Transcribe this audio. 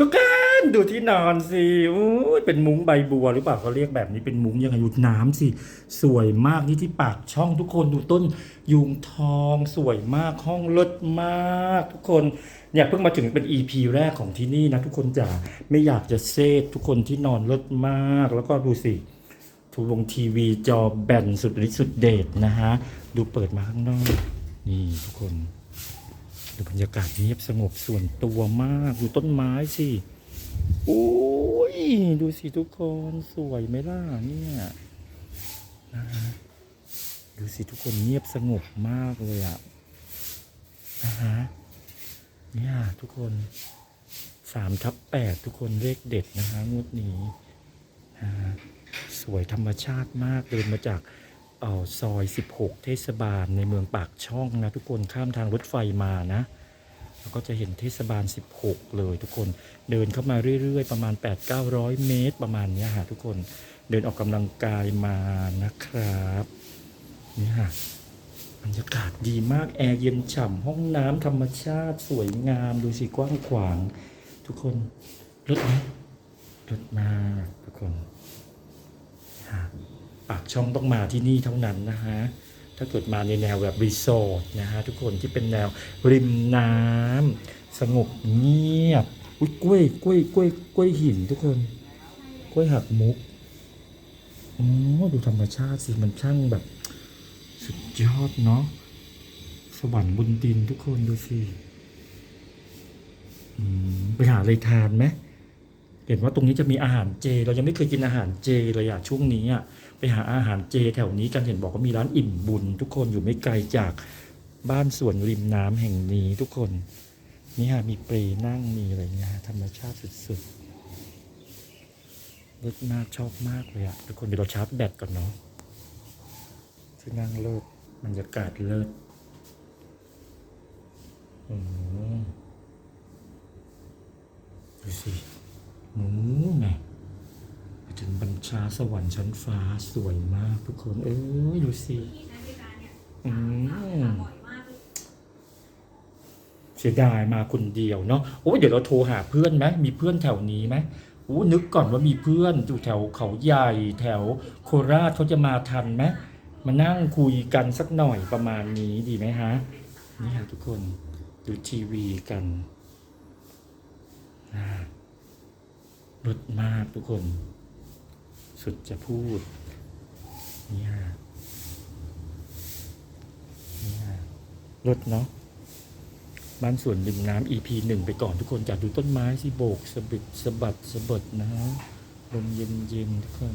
ทุกคนดูที่นอนสิอู้เป็นมุ้งใบบัวหรือเปล่าเขาเรียกแบบนี้เป็นมุ้งยังไงดูน้ำสิ สวยมากนี่ที่ปากช่องทุกคนดูต้นยุงทองสวยมากห้องเลิศมาก ทุกคนเนี่ยเพิ่งมาถึงเป็น EP แรกของที่นี่นะ ทุกคนจ๋าไม่อยากจะเซตทุกคนที่นอนเลิศมาก แล้วก็ดูสิทูลงทีวีจอแบนสุดฤทธิ์สุดเดชนะฮะดูเปิดมาข้างนอกนี่ทุกคน ดูบรรยากาศเงียบสงบส่วนตัวมากดูต้นไม้สิโอ้ยดูสิทุกคนสวยไหมล่ะเนี่ยนะฮะดูสิทุกคนเงียบสงบมากเลยอะนะฮะเนี่ยทุกคนสามทับแปดทุกคนเลขเด็ดนะฮะงวดนี้นะฮะสวยธรรมชาติมากเดินมาจาก ซอย 16 เทศบาลในเมืองปากช่องนะทุกคนข้ามทางรถไฟมานะแล้วก็จะเห็นเทศบาล 16 เลยทุกคนเดินเข้ามาเรื่อยๆ ประมาณ 8-900 เมตรประมาณนี้ฮะทุกคนเดินออกกำลังกายมานะครับนี่ฮะบรรยากาศดีมากแอร์เย็นฉ่ำห้องน้ำธรรมชาติสวยงามดูสิกว้างขวาง ทุกคนรถไหมรถมากทุกคนฮะ ปากช่องต้องมาที่นี่เท่านั้นนะฮะถ้าเกิดมาในแนวแบบรีสอร์ทนะฮะทุกคนที่เป็นแนวริมน้ำสงบเงียบอุ้ยกล้วยกล้วยกล้วยกล้วยหินทุกคน กล้วยหักมุกอ๋อดูธรรมชาติสิมันช่างแบบ สุดยอดเนาะสวรรค์บนดินทุกคนดูสิอืมไปหาอะไรทานไหมเห็นว่าตรงนี้จะมีอาหารเจ เรายังไม่เคยกินอาหารเจเลยอะช่วงนี้อะ ไปหาอาหารเจแถวนี้กันเห็นบอกว่ามีร้านอิ่มบุญ ทุกคนอยู่ไม่ไกลจากบ้านสวนริมน้ำแห่งนี้ทุกคนนี่ฮะมีเปรนั่งมีอะไรเงี้ยธรรมชาติสุดๆเลิศมากชอบมากเลยอะทุกคนเดี๋ยวเราชาร์จแบตก่อนเนาะที่นั่งเลิศบรรยากาศเลิศอืมดูสิหมูไง ถึงบัญชาสวรรค์ชั้นฟ้าสวยมากทุกคนเอ้ยดูสิอืมเสียดายมาคนเดียวเนาะโอ้เดี๋ยวเราโทรหาเพื่อนไหมมีเพื่อนแถวนี้ไหมโอ้นึกก่อนว่ามีเพื่อนอยู่แถวเขาใหญ่แถวโคราชเขาจะมาทันไหมมานั่งคุยกันสักหน่อยประมาณนี้ดีไหมฮะนี่ฮะทุกคนดูทีวีกันอ่าลดมากทุกคน สุดจะพูดเนี่ยเนี่ยรถเนาะบ้านสวนริมน้ำ EP หนึ่งไปก่อนทุกคนจัดดูต้นไม้สิโบกสะบิดสะบัดสะบัดนะลมเย็นๆทุกคน